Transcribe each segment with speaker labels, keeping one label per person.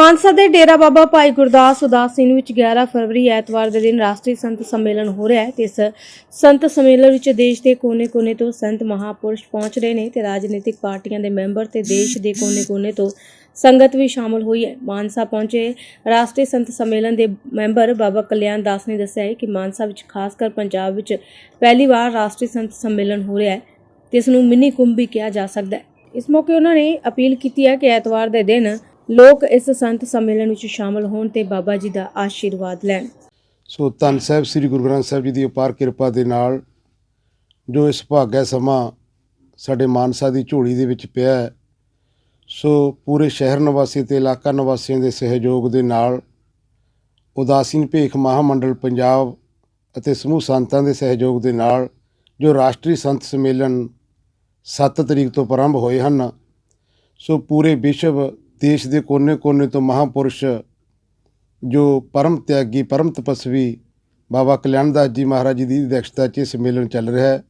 Speaker 1: ਮਾਨਸਾ ਦੇ ਡੇਰਾ ਬਾਬਾ ਭਾਈ ਗੁਰਦਾਸ ਉਦਾਸ ਸਿੰਘ ਵਿੱਚ 11 ਫਰਵਰੀ ਐਤਵਾਰ ਦੇ ਦਿਨ ਰਾਸ਼ਟਰੀ ਸੰਤ ਸੰਮੇਲਨ ਹੋ ਰਿਹਾ ਹੈ ਤੇ ਇਸ ਸੰਤ ਸੰਮੇਲਨ ਵਿੱਚ ਦੇਸ਼ ਦੇ ਕੋਨੇ-ਕੋਨੇ ਤੋਂ ਸੰਤ ਮਹਾਪੁਰਸ਼ ਪਹੁੰਚ ਰਹੇ ਨੇ ਤੇ ਰਾਜਨੀਤਿਕ ਪਾਰਟੀਆਂ ਦੇ ਮੈਂਬਰ ਤੇ ਦੇਸ਼ ਦੇ ਕੋਨੇ-ਕੋਨੇ ਤੋਂ ਸੰਗਤ ਵੀ ਸ਼ਾਮਲ ਹੋਈ ਹੈ। ਮਾਨਸਾ ਪਹੁੰਚੇ ਰਾਸ਼ਟਰੀ ਸੰਤ ਸੰਮੇਲਨ ਦੇ ਮੈਂਬਰ ਬਾਬਾ ਕਲਿਆਣ ਦਾਸ ਨੇ ਦੱਸਿਆ ਹੈ ਕਿ ਮਾਨਸਾ ਵਿੱਚ ਖਾਸ ਕਰ ਪੰਜਾਬ ਵਿੱਚ ਪਹਿਲੀ ਵਾਰ ਰਾਸ਼ਟਰੀ ਸੰਤ ਸੰਮੇਲਨ ਹੋ ਰਿਹਾ ਹੈ ਤੇ ਇਸ ਨੂੰ ਮਿੰਨੀ ਕੁੰਭ ਵੀ ਕਿਹਾ ਜਾ ਸਕਦਾ ਹੈ। ਇਸ ਮੌਕੇ ਉਹਨਾਂ ਨੇ ਅਪੀਲ ਕੀਤੀ ਹੈ ਕਿ ਐਤਵਾਰ ਦੇ ਦਿਨ ਲੋਕ ਇਸ ਸੰਤ ਸੰਮੇਲਨ ਵਿੱਚ ਸ਼ਾਮਲ ਹੋਣ ਤੇ ਬਾਬਾ ਜੀ ਦਾ ਆਸ਼ੀਰਵਾਦ ਲੈਣ।
Speaker 2: ਸੋ ਧੰਨ ਸਾਹਿਬ, ਸ੍ਰੀ ਗੁਰੂ ਗ੍ਰੰਥ ਸਾਹਿਬ ਜੀ ਦੀ ਅਪਾਰ ਕਿਰਪਾ ਦੇ ਨਾਲ ਜੋ ਇਸ ਭਾਗਿਆ ਸਮਾਂ ਸਾਡੇ ਮਾਨਸਾ ਦੀ ਝੋਲੀ ਦੇ ਵਿੱਚ ਪਿਆ ਹੈ, ਸੋ ਪੂਰੇ ਸ਼ਹਿਰ ਨਿਵਾਸੀ ਤੇ ਇਲਾਕਾ ਨਿਵਾਸੀਆਂ ਦੇ ਸਹਿਯੋਗ ਦੇ ਨਾਲ ਉਦਾਸੀਨ ਭੇਖ ਮਹਾਮੰਡਲ ਪੰਜਾਬ ਅਤੇ ਸਮੂਹ ਸੰਤਾਂ ਦੇ ਸਹਿਯੋਗ ਦੇ ਨਾਲ ਜੋ ਰਾਸ਼ਟਰੀ ਸੰਤ ਸੰਮੇਲਨ 7 ਤਰੀਕ ਤੋਂ ਪ੍ਰਾਰੰਭ ਹੋਏ ਹਨ, ਸੋ ਪੂਰੇ ਵਿਸ਼ਵ ਦੇਸ਼ ਦੇ ਕੋਨੇ-ਕੋਨੇ ਤੋਂ ਮਹਾਪੁਰਸ਼ ਜੋ ਪਰਮ ਤਿਆਗੀ, ਪਰਮ ਤਪਸਵੀ ਬਾਬਾ ਕਲਿਆਣਦਾਸ ਜੀ ਮਹਾਰਾਜ ਜੀ ਦੀ ਅਧਿਕਸ਼ਤਾ 'ਚ ਇਹ ਸੰਮੇਲਨ ਚੱਲ ਰਿਹਾ ਹੈ।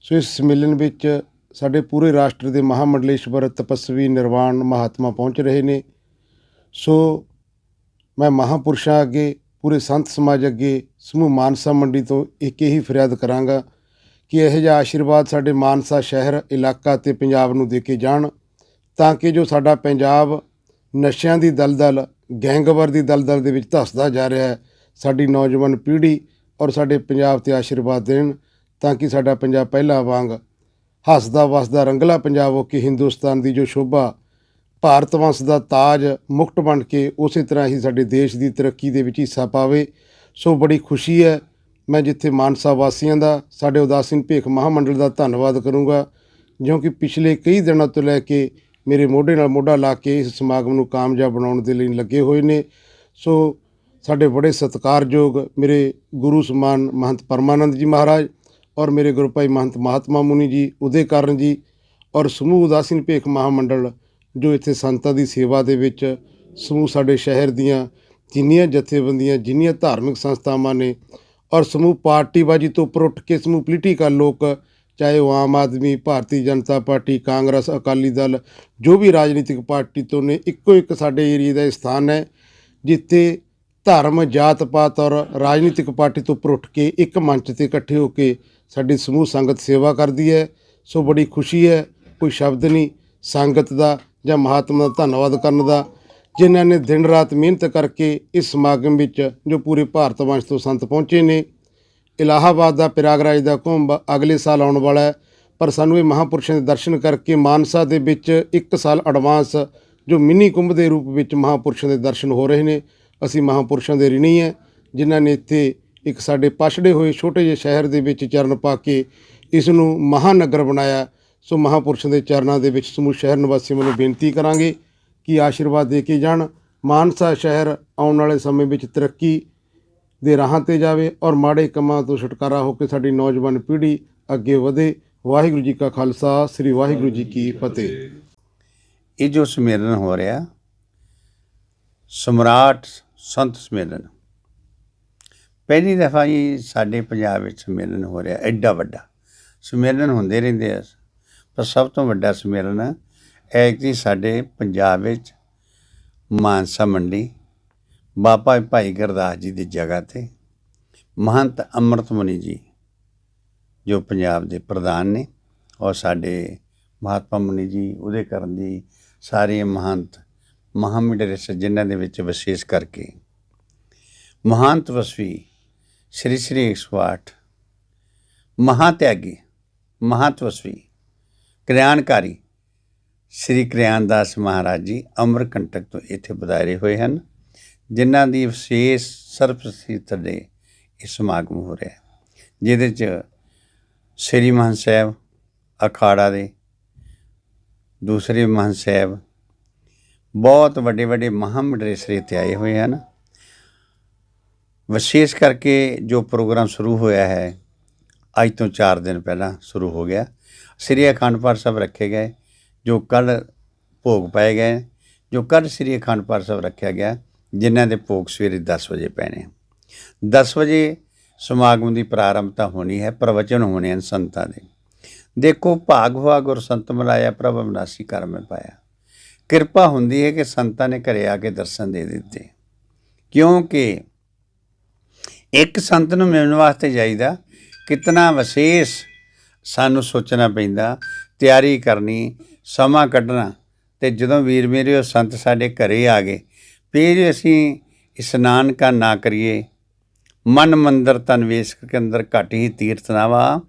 Speaker 2: ਸੋ ਇਸ ਸੰਮੇਲਨ ਵਿੱਚ ਸਾਡੇ ਪੂਰੇ ਰਾਸ਼ਟਰ ਦੇ ਮਹਾਮੰਡਲੇਸ਼ਵਰ ਤਪਸਵੀ, ਨਿਰਵਾਣ ਮਹਾਤਮਾ ਪਹੁੰਚ ਰਹੇ ਨੇ। ਸੋ ਮੈਂ ਮਹਾਪੁਰਸ਼ਾਂ ਅੱਗੇ, ਪੂਰੇ ਸੰਤ ਸਮਾਜ ਅੱਗੇ, ਸਮੂਹ ਮਾਨਸਾ ਮੰਡੀ ਤੋਂ ਇੱਕ ਹੀ ਫਰਿਆਦ ਕਰਾਂਗਾ ਕਿ ਇਹੋ ਜਿਹਾ ਆਸ਼ੀਰਵਾਦ ਸਾਡੇ ਮਾਨਸਾ ਸ਼ਹਿਰ, ਇਲਾਕਾ ਤੇ ਪੰਜਾਬ ਨੂੰ ਦੇ ਕੇ ਜਾਣ। ਤਾਂ ਕਿ ਜੋ ਸਾਡਾ ਪੰਜਾਬ ਨਸ਼ਿਆਂ ਦੀ ਦਲਦਲ, ਗੈਂਗਵਰ ਦੀ ਦਲਦਲ ਦੇ ਵਿੱਚ ਧੱਸਦਾ ਜਾ ਰਿਹਾ ਹੈ, ਸਾਡੀ ਨੌਜਵਾਨ ਪੀੜ੍ਹੀ ਔਰ ਸਾਡੇ ਪੰਜਾਬ ਤੇ ਆਸ਼ੀਰਵਾਦ ਦੇਣ ਤਾਂ ਕਿ ਸਾਡਾ ਪੰਜਾਬ ਪਹਿਲਾਂ ਵਾਂਗ ਹੱਸਦਾ ਵਸਦਾ ਰੰਗਲਾ ਪੰਜਾਬ ਹੋ ਕੇ ਹਿੰਦੁਸਤਾਨ ਦੀ ਜੋ ਸ਼ੋਭਾ, ਭਾਰਤ ਵੰਸ਼ ਦਾ ਤਾਜ ਮੁਕਟ ਬਣ ਕੇ ਉਸੇ ਤਰ੍ਹਾਂ ਹੀ ਸਾਡੇ ਦੇਸ਼ ਦੀ ਤਰੱਕੀ ਦੇ ਵਿੱਚ ਹਿੱਸਾ ਪਾਵੇ, ਸੋ ਬੜੀ ਖੁਸ਼ੀ ਹੈ। ਮੈਂ ਜਿੱਥੇ ਮਾਨਸਾ ਵਾਸੀਆਂ ਦਾ, ਸਾਡੇ ਉਦਾਸੀਨ ਭੇਖ ਮਹਾਮੰਡਲ ਦਾ ਧੰਨਵਾਦ ਕਰੂੰਗਾ ਜਿਉਂ ਕਿ ਪਿਛਲੇ ਕਈ ਦਿਨਾਂ ਤੋਂ ਲੈ ਕੇ ਮੇਰੇ ਮੋਢੇ ਨਾਲ ਮੋਢਾ ਲਾ ਕੇ ਇਸ ਸਮਾਗਮ ਨੂੰ ਕਾਮਯਾਬ ਬਣਾਉਣ ਦੇ ਲਈ ਲੱਗੇ ਹੋਏ ਨੇ। ਸੋ ਸਾਡੇ ਬੜੇ ਸਤਿਕਾਰਯੋਗ ਮੇਰੇ ਗੁਰੂ ਸਮਾਨ ਮਹੰਤ ਪਰਮਾਨੰਦ ਜੀ ਮਹਾਰਾਜ ਔਰ ਮੇਰੇ ਗੁਰੂ ਭਾਈ ਮਹੰਤ ਮਹਾਤਮਾ ਮੁਨੀ ਜੀ, ਉਦੇ ਕਾਰਨ ਜੀ ਔਰ ਸਮੂਹ ਉਦਾਸੀਨ ਭੇਖ ਮਹਾਮੰਡਲ ਜੋ ਇੱਥੇ ਸੰਤਾਂ ਦੀ ਸੇਵਾ ਦੇ ਵਿੱਚ ਸਮੂਹ ਸਾਡੇ ਸ਼ਹਿਰ ਦੀਆਂ ਜਿੰਨੀਆਂ ਜਥੇਬੰਦੀਆਂ, ਜਿੰਨੀਆਂ ਧਾਰਮਿਕ ਸੰਸਥਾਵਾਂ ਨੇ ਔਰ ਸਮੂਹ ਪਾਰਟੀਬਾਜੀ ਤੋਂ ਉੱਪਰ ਉੱਠ ਕੇ ਸਮੂਹ ਪੋਲੀਟੀਕਲ ਲੋਕ ਚਾਹੇ ਉਹ ਆਮ ਆਦਮੀ, ਭਾਰਤੀ ਜਨਤਾ ਪਾਰਟੀ, ਕਾਂਗਰਸ, ਅਕਾਲੀ ਦਲ, ਜੋ ਵੀ ਰਾਜਨੀਤਿਕ ਪਾਰਟੀ ਤੋਂ ਨੇ, ਇੱਕੋ ਇੱਕ ਸਾਡੇ ਏਰੀਏ ਦਾ ਸਥਾਨ ਹੈ, ਜਿੱਥੇ ਧਰਮ, ਜਾਤ ਪਾਤ ਔਰ ਰਾਜਨੀਤਿਕ ਪਾਰਟੀ ਤੋਂ ਉੱਪਰ ਉੱਠ ਕੇ ਇੱਕ ਮੰਚ ਤੇ ਇਕੱਠੇ ਹੋ ਕੇ ਸਾਡੀ ਸਮੂਹ ਸੰਗਤ ਸੇਵਾ ਕਰਦੀ ਹੈ। ਸੋ ਬੜੀ ਖੁਸ਼ੀ ਹੈ, ਕੋਈ ਸ਼ਬਦ ਨਹੀਂ, ਸੰਗਤ ਦਾ ਜਾਂ ਮਹਾਤਮਾ ਦਾ ਧੰਨਵਾਦ ਕਰਨ ਦਾ, ਜਿਨ੍ਹਾਂ ਨੇ ਦਿਨ ਰਾਤ ਮਿਹਨਤ ਕਰਕੇ ਇਸ ਸਮਾਗਮ ਵਿੱਚ ਜੋ ਪੂਰੇ ਭਾਰਤ ਵੰਸ਼ ਤੋਂ ਸੰਤ ਪਹੁੰਚੇ ਨੇ ਇਲਾਹਾਬਾਦ ਦਾ ਪ੍ਰਯਾਗਰਾਜ ਦਾ ਕੁੰਭ ਅਗਲੇ ਸਾਲ ਆਉਣ ਵਾਲਾ ਹੈ, ਪਰ ਸਾਨੂੰ ਇਹ ਮਹਾਪੁਰਸ਼ਾਂ ਦੇ ਦਰਸ਼ਨ ਕਰਕੇ ਮਾਨਸਾ ਦੇ ਵਿੱਚ ਇੱਕ ਸਾਲ ਐਡਵਾਂਸ ਜੋ ਮਿੰਨੀ ਕੁੰਭ ਦੇ ਰੂਪ ਵਿੱਚ ਮਹਾਪੁਰਸ਼ਾਂ ਦੇ ਦਰਸ਼ਨ ਹੋ ਰਹੇ ਨੇ, ਅਸੀਂ ਮਹਾਪੁਰਸ਼ਾਂ ਦੇ ਰਿਣੀ ਹੈ, ਜਿਨ੍ਹਾਂ ਨੇ ਇੱਥੇ ਇੱਕ ਸਾਡੇ ਪਛੜੇ ਹੋਏ ਛੋਟੇ ਜਿਹੇ ਸ਼ਹਿਰ ਦੇ ਵਿੱਚ ਚਰਨ ਪਾ ਕੇ ਇਸ ਨੂੰ ਮਹਾਨਗਰ ਬਣਾਇਆ। ਸੋ ਮਹਾਪੁਰਸ਼ਾਂ ਦੇ ਚਰਨਾਂ ਦੇ ਵਿੱਚ ਸਮੂਹ ਸ਼ਹਿਰ ਨਿਵਾਸੀਆਂ ਵੱਲੋਂ ਬੇਨਤੀ ਕਰਾਂਗੇ ਕਿ ਆਸ਼ੀਰਵਾਦ ਦੇ ਕੇ ਜਾਣ। ਮਾਨਸਾ ਸ਼ਹਿਰ ਆਉਣ ਵਾਲੇ ਸਮੇਂ ਵਿੱਚ ਤਰੱਕੀ ਦੇ ਰਾਹਾਂ ਤੇ ਜਾਵੇ ਔਰ ਮਾੜੇ ਕੰਮਾਂ ਤੋਂ ਛੁਟਕਾਰਾ ਹੋ ਕੇ ਸਾਡੀ ਨੌਜਵਾਨ ਪੀੜ੍ਹੀ ਅੱਗੇ ਵਧੇ। ਵਾਹਿਗੁਰੂ ਜੀ ਕਾ ਖਾਲਸਾ, ਸ੍ਰੀ ਵਾਹਿਗੁਰੂ ਜੀ ਕੀ ਫਤਿਹ।
Speaker 3: ਇਹ ਜੋ ਸੰਮੇਲਨ ਹੋ ਰਿਹਾ, ਸਮਰਾਟ ਸੰਤ ਸੰਮੇਲਨ। ਪਹਿਲੀ ਦਫਾ ਹੀ ਸਾਡੇ ਪੰਜਾਬ ਵਿੱਚ ਸੰਮੇਲਨ ਹੋ ਰਿਹਾ, ਐਡਾ ਵੱਡਾ। ਸੰਮੇਲਨ ਹੁੰਦੇ ਰਹਿੰਦੇ ਆ। ਪਰ ਸਭ ਤੋਂ ਵੱਡਾ ਸੰਮੇਲਨ ਹੈ ਕਿ ਸਾਡੇ ਪੰਜਾਬ ਵਿੱਚ ਮਾਨਸਾ ਮੰਡੀ ਬਾਬਾ ਭਾਈ ਗੁਰਦਾਸ ਜੀ ਦੀ ਜਗ੍ਹਾ ਤੇ ਮਹੰਤ ਅੰਮ੍ਰਿਤ ਮੁਨੀ ਜੀ, ਜੋ ਪੰਜਾਬ ਦੇ ਪ੍ਰਧਾਨ ਨੇ, ਔਰ ਸਾਡੇ ਮਹਾਤਮਾ ਮੁਨੀ ਜੀ, ਉਹਦੇ ਕਰਨ ਦੀ ਸਾਰੇ ਮਹੰਤ ਮਹਾਮਿਡਰੇ ਜਿਨ੍ਹਾਂ ਦੇ ਵਿੱਚ ਵਿਸ਼ੇਸ਼ ਕਰਕੇ ਮਹਾਨ ਤਪਸਵੀ ਸ਼੍ਰੀ ਸ਼੍ਰੀ 108 ਮਹਾਤਿਆਗੀ ਮਹਾਤਪਸਵੀ ਕਲਿਆਣਕਾਰੀ ਸ਼੍ਰੀ ਕਲਿਆਣਦਾਸ ਮਹਾਰਾਜ ਜੀ ਅਮਰਕੰਟਕ ਤੋਂ ਇੱਥੇ ਬਦਾਇਰੇ ਹੋਏ ਹਨ। ਜਿਨ੍ਹਾਂ ਦੀ ਵਿਸ਼ੇਸ਼ ਸਰਬਸਥਿਤ ਦੇ ਇਹ ਸਮਾਗਮ ਹੋ ਰਿਹਾ ਹੈ, ਜਿਹਦੇ ਚ ਸ੍ਰੀ ਮਹੰਤ ਸਾਹਿਬ ਅਖਾੜਾ ਦੇ, ਦੂਸਰੇ ਮਹੰਤ ਸਾਹਿਬ ਬਹੁਤ ਵੱਡੇ ਵੱਡੇ ਮਹਾਮੰਡਲੇਸ਼ਰੀ 'ਤੇ ਆਏ ਹੋਏ ਹਨ। ਵਿਸ਼ੇਸ਼ ਕਰਕੇ ਜੋ ਪ੍ਰੋਗਰਾਮ ਸ਼ੁਰੂ ਹੋਇਆ ਹੈ, ਅੱਜ ਤੋਂ 4 ਦਿਨ ਪਹਿਲਾਂ ਸ਼ੁਰੂ ਹੋ ਗਿਆ। ਸ੍ਰੀ ਅਖੰਡ ਪਾਠ ਸਾਹਿਬ ਰੱਖੇ ਗਏ, ਜੋ ਕੱਲ ਭੋਗ ਪਾਏ ਗਏ, ਜੋ ਕੱਲ ਸ੍ਰੀ ਅਖੰਡ ਪਾਠ ਸਾਹਿਬ ਰੱਖਿਆ ਗਿਆ। ਜਿਨ੍ਹਾਂ ਦੇ ਭੋਗ ਸਵੇਰੇ 10 ਵਜੇ ਪੈਣੇ। 10 ਵਜੇ ਸਮਾਗਮ ਦੀ ਪ੍ਰਾਰੰਭਤਾ ਹੋਣੀ ਹੈ, ਪ੍ਰਵਚਨ ਹੋਣੇ ਹਨ ਸੰਤਾਂ ਦੇ। ਦੇਖੋ, ਭਾਗ ਹੋਆ ਗੁਰ ਸੰਤ ਮਿਲਾਇਆ ਪ੍ਰਭ ਅਬਨਾਸੀ ਕਰ ਮੈਂ ਪਾਇਆ। ਕਿਰਪਾ ਹੁੰਦੀ ਹੈ ਕਿ ਸੰਤਾਂ ਨੇ ਘਰੇ ਆ ਕੇ ਦਰਸ਼ਨ ਦੇ ਦਿੱਤੇ। ਕਿਉਂਕਿ ਇੱਕ ਸੰਤ ਨੂੰ ਮਿਲਣ ਵਾਸਤੇ ਜਾਈਦਾ, ਕਿਤਨਾ ਵਿਸ਼ੇਸ਼ ਸਾਨੂੰ ਸੋਚਣਾ ਪੈਂਦਾ, ਤਿਆਰੀ ਕਰਨੀ, ਸਮਾਂ ਕੱਢਣਾ, ਤੇ ਜਦੋਂ ਵੀਰ ਮੇਰੇ ਉਹ ਸੰਤ ਸਾਡੇ ਘਰੇ ਆ ਗਏ ਫਿਰ ਅਸੀਂ ਇਸ਼ਨਾਨ ਕਾ ਨਾ ਕਰੀਏ। ਮਨ ਮੰਦਰ ਤਨ ਵੇਸ ਕੇ ਅੰਦਰ ਘਟ ਹੀ ਤੀਰਥ ਨਾਵਾ।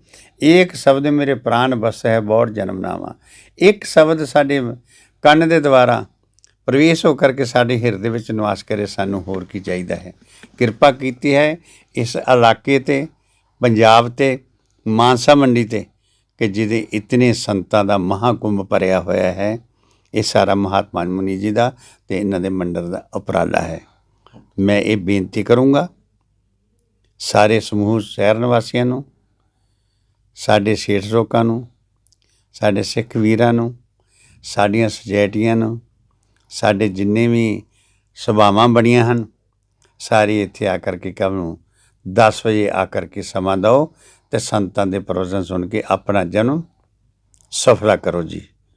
Speaker 3: ਇੱਕ ਸ਼ਬਦ ਮੇਰੇ ਪ੍ਰਾਨ ਬਸ ਹੈ ਬਹੁਤ ਜਨਮ ਨਾਵਾ। ਇੱਕ ਸ਼ਬਦ ਸਾਡੇ ਕੰਨ ਦੇ ਦੁਆਰਾ ਪ੍ਰਵੇਸ਼ ਹੋ ਕਰਕੇ ਸਾਡੇ ਹਿਰਦੇ ਵਿੱਚ ਨਿਵਾਸ ਕਰੇ, ਸਾਨੂੰ ਹੋਰ ਕੀ ਚਾਹੀਦਾ ਹੈ। ਕਿਰਪਾ ਕੀਤੀ ਹੈ ਇਸ ਇਲਾਕੇ ਤੇ, ਪੰਜਾਬ ਤੇ, ਮਾਨਸਾ ਮੰਡੀ ਤੇ, ਕਿ ਜਿਹਦੇ ਇਤਨੇ ਸੰਤਾਂ ਦਾ ਮਹਾਕੁੰਭ ਭਰਿਆ ਹੋਇਆ ਹੈ। ਇਹ ਸਾਰਾ ਮਹਾਤਮਾ ਮੁਨੀ ਜੀ ਦਾ ਤੇ ਇਹਨਾਂ ਦੇ ਮੰਡਲ ਦਾ ਉਪਰਾਲਾ ਹੈ। ਮੈਂ ਇਹ ਬੇਨਤੀ ਕਰੂੰਗਾ ਸਾਰੇ ਸਮੂਹ ਸ਼ਹਿਰ ਨਿਵਾਸੀਆਂ ਨੂੰ, ਸਾਡੇ ਸੇਠ ਲੋਕਾਂ ਨੂੰ, ਸਾਡੇ ਸਿੱਖ ਵੀਰਾਂ ਨੂੰ, ਸਾਡੀਆਂ ਸੁਸਾਇਟੀਆਂ ਨੂੰ, ਸਾਡੇ ਜਿੰਨੇ ਵੀ ਸਭਾਵਾਂ ਬਣੀਆਂ ਹਨ, ਸਾਰੇ ਇੱਥੇ ਆ ਕਰਕੇ ਕੱਲ੍ਹ ਨੂੰ 10 ਵਜੇ ਆ ਕਰਕੇ ਸਮਾਂ ਦਿਓ ਤੇ ਸੰਤਾਂ ਦੇ ਪ੍ਰਵਚਨ ਸੁਣ ਕੇ ਆਪਣਾ ਜਨਮ ਸਫਲਾ ਕਰੋ ਜੀ।